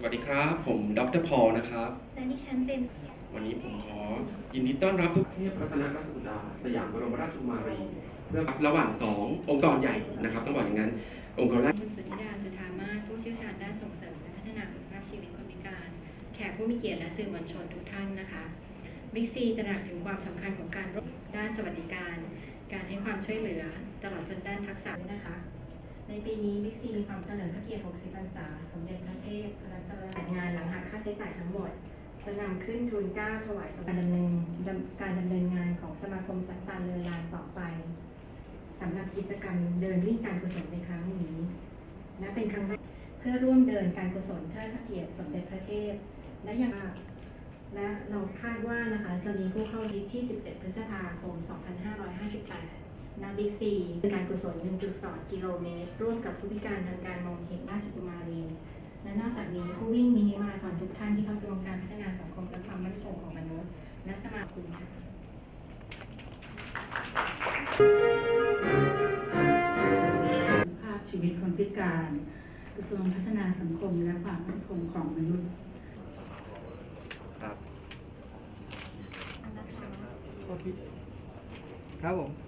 สวัสดีครับ ผมดรพอลนะครับและดิฉันเป็นวันนี้ผมขอยินดีต้อนรับทุกเทพรัตนราชสุดาสยามบรมราชกุมารีเพื่อระหว่างสององค์กรใหญ่นะครับต้องบอกอย่างนั้น องค์กรแรกคุณสุธิดาจุธามาศผู้เชี่ยวชาญด้านส่งเสริมและพัฒนาคุณภาพชีวิตคนพิการ แขกผู้มีเกียรติและสื่อมวลชนทุกท่านนะคะบิ๊กซีตระหนักถึงความสำคัญของการด้านสวัสดิการ การให้ความช่วยเหลือตลอดจนด้านทักษะด้วยนะคะ ในปีนี้บิ๊กซีมีความเฉลิมพระเกียรติ 60 พรรษาสมเด็จพระ เทพรัตนราชงานหลังหักค่าใช้จ่ายทั้งหมด จะนำขึ้นทุนเก้าถวายสำหรับการดำเนินการดำเนินงานของสมาคมสันตานเรือลานต่อไปสำหรับกิจกรรมเดินวิ่งการกุศลในครั้งนี้และเป็นครั้งแรกเพื่อร่วมเดินการกุศลเทิดพระเกียรติสมเด็จพระเทพและยังและเราคาดว่านะคะจะมีผู้เข้าลิสที่ 17 พฤษภาคม 2558นาบิ๊กซีการกุศล 1.2 กิโลเมตร ร่วมกับผู้พิการทางการมองเห็นราชกุมารี และนอกจากนี้ผู้วิ่งมินิมาราธอนทุกท่านที่เข้าสู่วงการพัฒนาสังคมและความมั่นคงของมนุษย์และสมาคมค่ะภาพชีวิตคนพิการกระทรวงพัฒนาสังคมและความมั่นคงของมนุษย์ครับผม